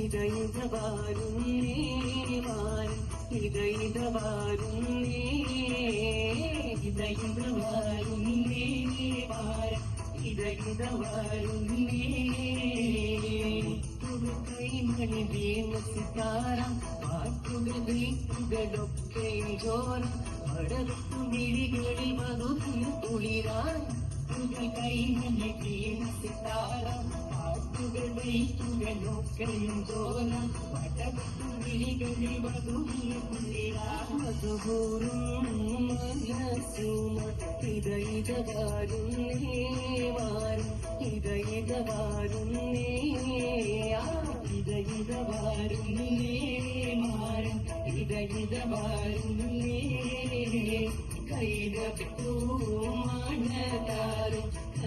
ഇത ഇത വാഴുന്നേ മാർ ഇത ഇത വാഴുന്നേ ഇത ഇത വാഴുന്നേ മാർ ഇത ഇത വാഴുന്നേ കൈമണി വീമസിത്താരം പാട്ടുകൾ വീട്ടുകളൊക്കെ ജോരം അടർത്തു വാരുന്നേ വാരും ഇത ഇത വാരുന്നേ ആ ഇത ഇത വാരുന്നേ മാറും ഇത ഇത വാരുന്നേ കൈതപ്പൂ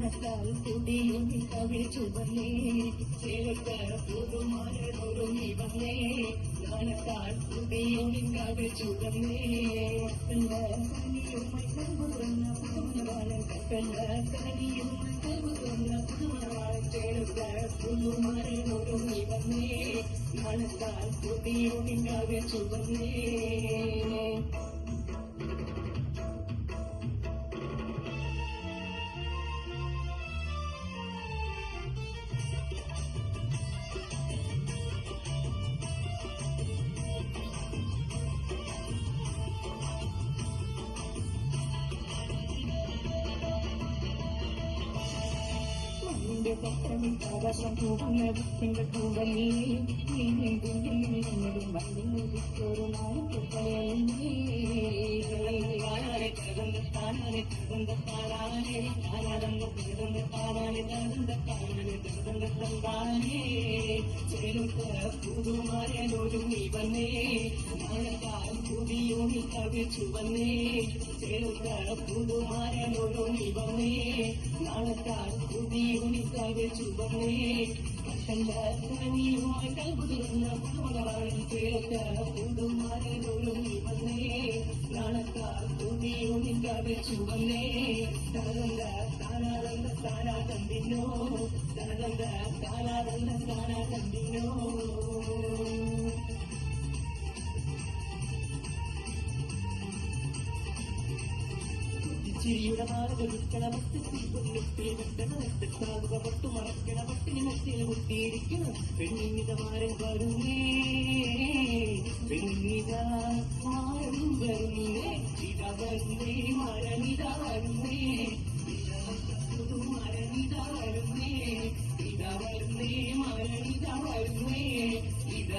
മനത്താൽ കുടിയും കവി ചുവന്നേ. ചേലക്കാർ പുതുമാരൊരുങ്ങി വന്നേ. മനത്താൽ കുടിയും കവി ചുവന്നേ. കണ്ട കനിയുമായി കർമ്മ പുതുമണവാളൻ കണ്ട കനിയുമായി കർമ്മ പുതുമണവാളൻ ചേലക്കാർ പുതുമാരൊരുങ്ങി വന്നേ. മനത്താൽ കുടിയും കവി ചുവന്നേ. തകന്ത താനാനെ തകന്ത താനാനെ തകന്ത തന്താനേ ചേരുത്ത പുതുമാരനൊരു നീ വന്നേ പുതിയൊണി കവിച്ചു വന്നേ. നീ വന്നേ നാളത്താൽ പുതിയൊണി കവിച്ചു വന്നേ കണ്ട കനിയുമായി കൽപുതിരുന്ന പുതുമകളാണ് ചേരുത്ത പുതുമാരനൊരു നീ വന്നേ. നാളക്കാൽ പുതിയൊണി കവിച്ചു വന്നേ തകന്ത താനാടങ്ക താനാ കണ്ടിനോ. തകന്ത താനാടങ്ക താനാ കണ്ടിനോ. ചിരിയുടെ മാർഗൊരുക്കണ മറ്റത്തിൽ കൊല്ലുത്തിൽ വിട്ടണ എത്താകുക പട്ടു മറക്കണ പട്ടിണി മറ്റിൽ മുട്ടിയിരിക്കണം പെണ്ണിത മാരൻ വരുന്നേ. പെണ്ണിത മാരൻ വരുന്നേ ഇത വരുന്നേ മരണിത വരുന്നേ മരണിത ഇത വരുന്നേ മരണിത ഇത